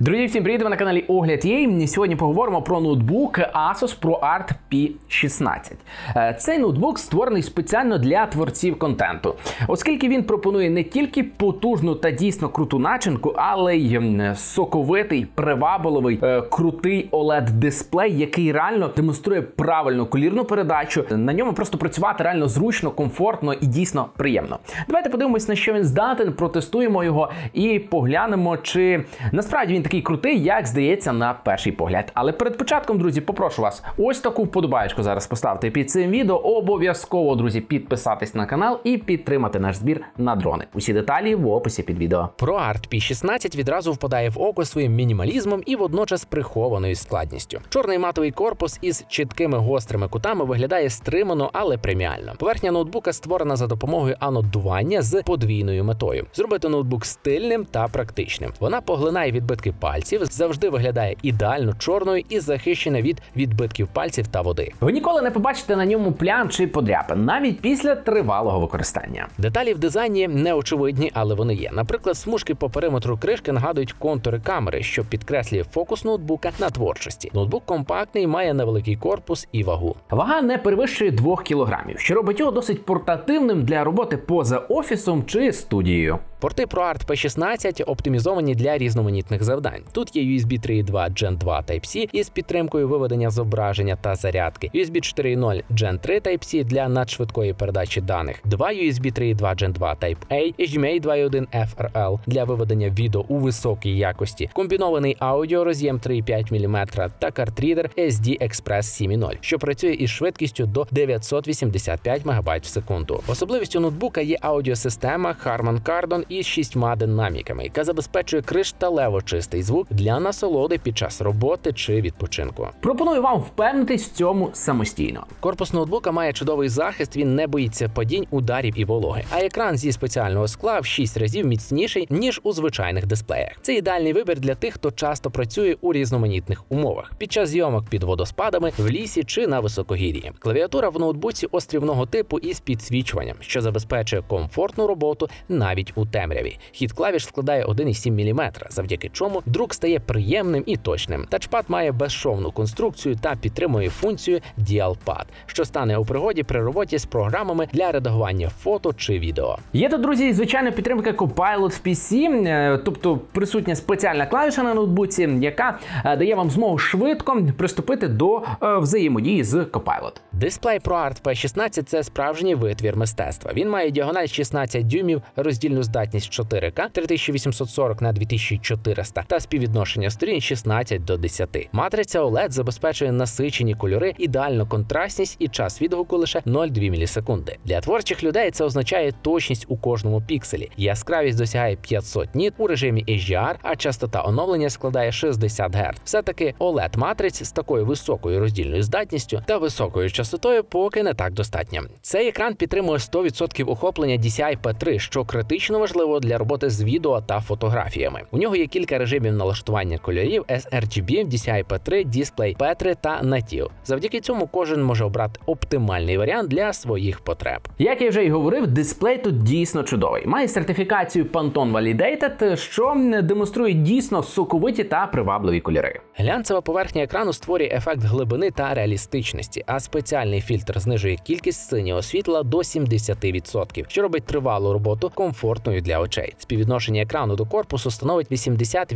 Друзі, всім привіт! Ви на каналі Огляд Є. Сьогодні поговоримо про ноутбук Asus ProArt P16. Е, Цей ноутбук створений спеціально для творців контенту, оскільки він пропонує не тільки потужну та дійсно круту начинку, але й соковитий, привабливий, е, крутий oled дисплей, який реально демонструє правильну колірну передачу. На ньому просто працювати реально зручно, комфортно і дійсно приємно. Давайте подивимось, на що він здатен, протестуємо його і поглянемо, чи насправді він такий крутий, як здається на перший погляд. Але перед початком, друзі, попрошу вас ось таку вподобаєчку зараз поставити під цим відео. Обов'язково, друзі, підписатись на канал і підтримати наш збір на дрони. Усі деталі в описі під відео. ProArt P16 відразу впадає в око своїм мінімалізмом і водночас прихованою складністю. Чорний матовий корпус із чіткими гострими кутами виглядає стримано, але преміально. Поверхня ноутбука створена за допомогою анодування з подвійною метою: зробити ноутбук стильним та практичним. Вона поглинає відбитки пальців, завжди виглядає ідеально чорною і захищена від відбитків пальців та води. Ви ніколи не побачите на ньому плям чи подряпин, навіть після тривалого використання. Деталі в дизайні не очевидні, але вони є. Наприклад, смужки по периметру кришки нагадують контури камери, що підкреслює фокус ноутбука на творчості. Ноутбук компактний, має невеликий корпус і вагу. Вага не перевищує 2 кг, що робить його досить портативним для роботи поза офісом чи студією. Порти ProArt P16 оптимізовані для різноманітних завдань. Тут є USB 3.2 Gen 2 Type-C із підтримкою виведення зображення та зарядки, USB 4.0 Gen 3 Type-C для надшвидкої передачі даних, два USB 3.2 Gen 2 Type-A, HDMI 2.1 FRL для виведення відео у високій якості, комбінований аудіороз'єм 3.5 мм та картрідер SD Express 7.0, що працює із швидкістю до 985 МБ в секунду. Особливістю ноутбука є аудіосистема Harman Kardon із шістьма динаміками, яка забезпечує кришталево чистий звук для насолоди під час роботи чи відпочинку. Пропоную вам впевнитись в цьому самостійно. Корпус ноутбука має чудовий захист, він не боїться падінь, ударів і вологи. А екран зі спеціального скла в 6 разів міцніший ніж у звичайних дисплеях. Це ідеальний вибір для тих, хто часто працює у різноманітних умовах під час зйомок під водоспадами, в лісі чи на високогір'ї. Клавіатура в ноутбуці острівного типу із підсвічуванням, що забезпечує комфортну роботу навіть у темряві. Хід клавіш складає 1,7 мм, завдяки чому друк стає приємним і точним. Тачпад має безшовну конструкцію та підтримує функцію Dial-Pad, що стане у пригоді при роботі з програмами для редагування фото чи відео. Є тут, друзі, звичайно, підтримка Copilot в PC, е, тобто присутня спеціальна клавіша на ноутбуці, яка е, дає вам змогу швидко приступити до е, взаємодії з Copilot. Дисплей ProArt P16 це справжній витвір мистецтва. Він має діагональ 16 дюймів, роздільну здатність 4К 3840 на 2400 та співвідношення сторін 16 до 10. Матриця OLED забезпечує насичені кольори, ідеальну контрастність і час відгуку лише 0,2 мілісекунди. Для творчих людей це означає точність у кожному пікселі. Яскравість досягає 500 ніт у режимі HDR, а частота оновлення складає 60 Гц. Все-таки OLED матриць з такою високою роздільною здатністю та високою частотою поки не так достатньо. Цей екран підтримує 100% охоплення DCI-P3, що критично важливо для роботи з відео та фотографіями. У нього є кілька режимів налаштування кольорів sRGB, DCI-P3, Display P3 та Native. Завдяки цьому кожен може обрати оптимальний варіант для своїх потреб. Як я вже й говорив, дисплей тут дійсно чудовий. Має сертифікацію Pantone Validated, що демонструє дійсно соковиті та привабливі кольори. Глянцева поверхня екрану створює ефект глибини та реалістичності, а спеціальний фільтр знижує кількість синього світла до 70%, що робить тривалу роботу комфортною для очей. Співвідношення екрану до корпусу становить 88%,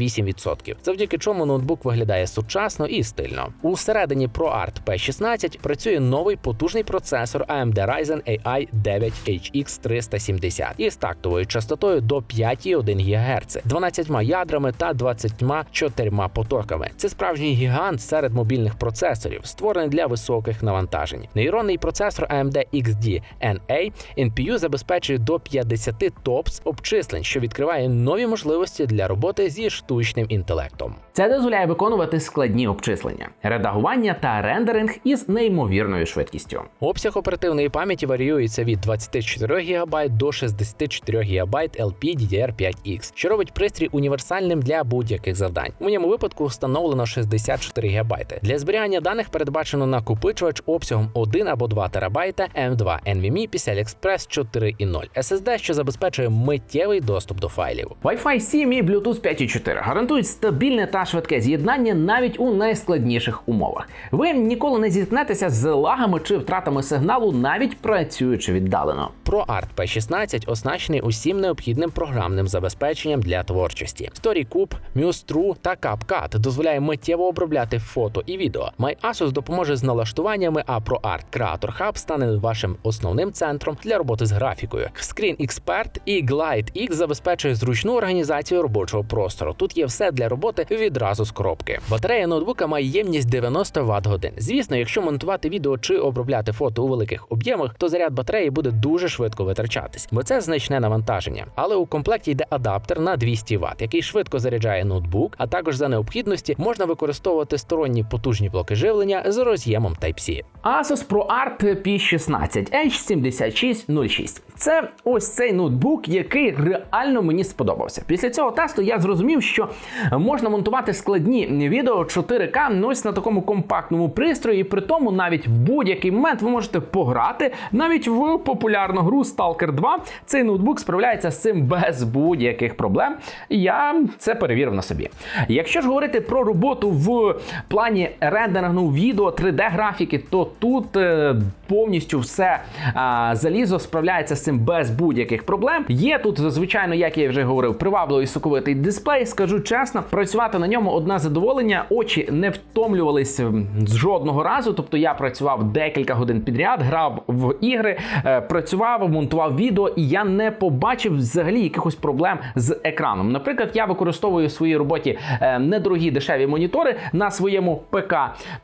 завдяки чому ноутбук виглядає сучасно і стильно. Усередині ProArt P16 працює новий потужний процесор AMD Ryzen AI 9 HX 370 із тактовою частотою до 5,1 ГГц, 12 ядрами та 24 потоками. Це справжній гігант серед мобільних процесорів, створений для високих навантажень. Нейронний процесор AMD XD NA NPU забезпечує до 50 топс обчислень, що відкриває нові можливості для роботи зі штучним інтелектом. Це дозволяє виконувати складні обчислення, редагування та рендеринг із неймовірною швидкістю. Обсяг оперативної пам'яті варіюється від 24 ГБ до 64 ГБ LPDDR5X, що робить пристрій універсальним для будь-яких завдань. У моєму випадку встановлено 64 ГБ. Для зберігання даних передбачено накопичувач обсягом 1 або 2 ТБ M2 NVMe PCI Express 4.0 SSD, що забезпечує миттєвий доступ до файлів. Wi-Fi 7 і Bluetooth 5.4 гарантують стабільне та швидке з'єднання навіть у найскладніших умовах. Ви ніколи не зіткнетеся з лагами чи втратами сигналу, навіть працюючи віддалено. ProArt P16 оснащений усім необхідним програмним забезпеченням для творчості. StoryCube, Muse True та CapCut дозволяє миттєво обробляти фото і відео. MyAsus допоможе з налаштуваннями, а ProArt Creator Hub стане вашим основним центром для роботи з графікою. Screen Expert і Glide X забезпечує зручну організацію робочого простору. Тут є все для роботи відразу з коробки. Батарея ноутбука має ємність 90 Вт годин. Звісно, якщо монтувати відео чи обробляти фото у великих об'ємах, то заряд батареї буде дуже швидко витрачатись, бо це значне навантаження. Але у комплекті йде адаптер на 200 Вт, який швидко заряджає ноутбук, а також за необхідності можна використовувати сторонні потужні блоки живлення з роз'ємом Type-C. Asus ProArt P16 H7606. Це ось цей ноутбук, який реально мені сподобався. Після цього тесту я зрозумів, що можна монтувати складні відео 4К ну, ось на такому компактному пристрої, і при тому навіть в будь-який момент ви можете пограти навіть в популярну гру Stalker 2. Цей ноутбук справляється з цим без будь-яких проблем. Я це перевірив на собі. Якщо ж говорити про роботу в плані рендерингу відео 3D графіки, то тут е, повністю все а, залізо справляється з цим без будь-яких проблем. Є тут, звичайно, як я вже говорив, привабливий соковитий дисплей. Скажу чесно, працювати на ньому одне задоволення. Очі не втомлювались з жодного разу. Тобто я працював декілька годин підряд, грав в ігри, е, працював, монтував відео, і я не побачив взагалі якихось проблем з екраном. Наприклад, я використовую в своїй роботі е, недорогі дешеві монітори на своєму ПК,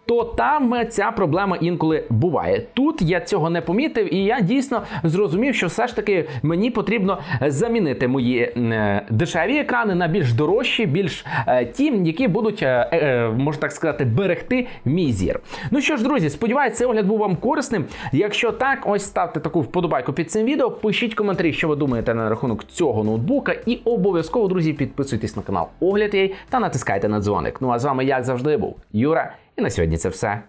то там е, ця проблема інколи буває. Тут я цього не помітив, і я дійсно зрозумів, що все ж таки мені потрібно замінити мої дешеві екрани на більш дорожчі, більш е, ті, які будуть, е, е, можна так сказати, берегти мій зір. Ну що ж, друзі, сподіваюся, цей огляд був вам корисним. Якщо так, ось ставте таку вподобайку під цим відео, пишіть коментарі, що ви думаєте на рахунок цього ноутбука, і обов'язково, друзі, підписуйтесь на канал Огляд Єй та натискайте на дзвоник. Ну а з вами, як завжди, був Юра. І на сьогодні це все.